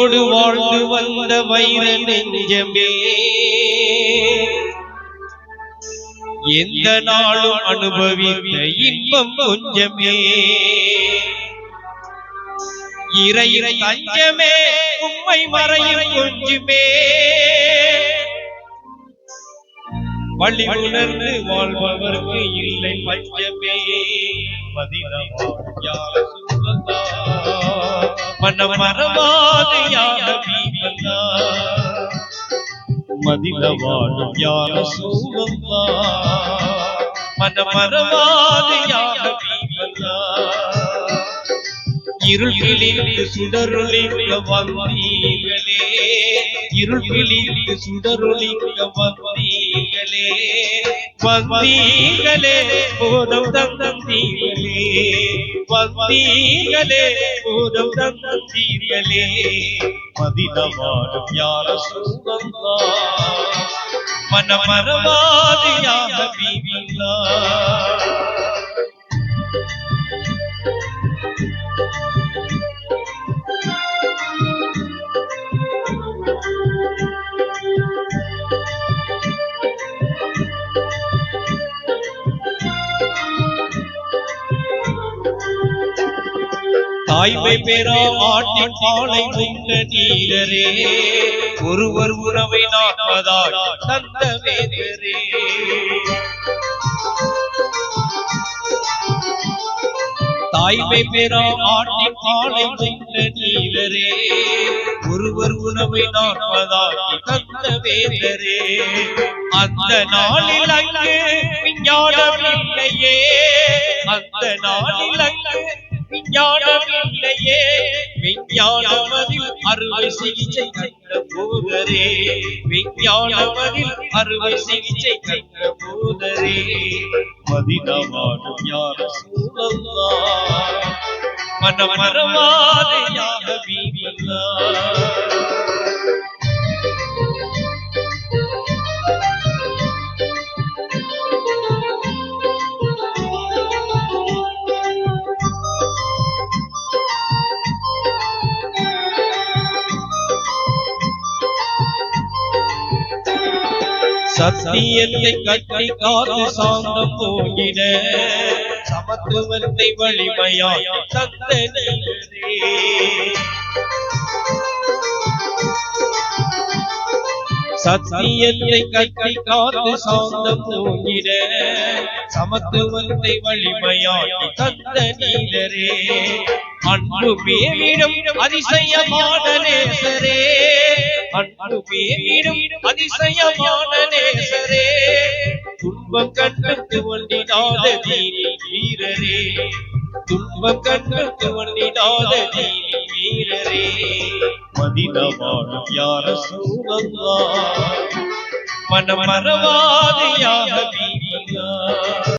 ஓடு வாழ்ந்து வந்த வைர நெஞ்சமே. எந்த நாளும் அனுபவித்த இன்பம் கொஞ்சமே. இறை இறை தஞ்சமே உம்மை மறையும் கொஞ்சமே. வழி உணர்ந்து வாழ்பவர்க்கு இல்லை பஞ்சமே. மதினவாழ் யார் சூழந்தா மனம் மறவாது மதில வாழும் யார சூழந்தா மனம் மறவாது யார் பீமந்தா இருள் விழித்து சுடரொளிக்க வந்தீர்களே. వందీగలే బోధం దందం తీరలే వందీగలే బోధం దందం తీరలే మదినవాడు ప్యార సూరల్లా మన మరవాది యా హబీబిల్లా தாய்மை பெறா ஆட்டின் பாலை உண்ட நீரரே ஒருவர் உறவை நாற்பதால் தந்த வேதரே தாய்மை பெறா ஆட்டின் பாலை உண்ட நீரரே ஒருவர் உறவை நாற்பதால் தந்த வேதரே அந்த நாளில் அங்கே விஞ்ஞானம் இல்லையே. அந்த நாளில் அங்கே விஞ்ஞானம் இல்லையே விஞ்ஞானமதில் அறுவை சிகிச்சை கண்ட போதரே. விஞ்ஞானமதில் அறுவை சிகிச்சை கண்ட போதரே. மதினவாடும் யார சூழல்லா. மனமரவாத யாக பீமல்லா சத்தியத்தை கட்டி காத்து சாந்தம் போகிட சமத்துவத்தை வலிமையா தந்த நீரே. சத்தியத்தை கட்டி காத்து சாந்தம் போகிட சமத்துவத்தை வலிமையாய் தந்த நீலரே அன்பு பேரிடம் அதிசயமான நேசரே அன்பு பேரிடம் அதிசயமான துன்பம் கண்ணுக்கு வண்டிடாத தீனி வீரரே. துன்பம் கண்ணுக்கு வண்டிடாத தீனி வீரரே. மதினவாழும் யார சூழல்லா மனமரவாது யாக வீர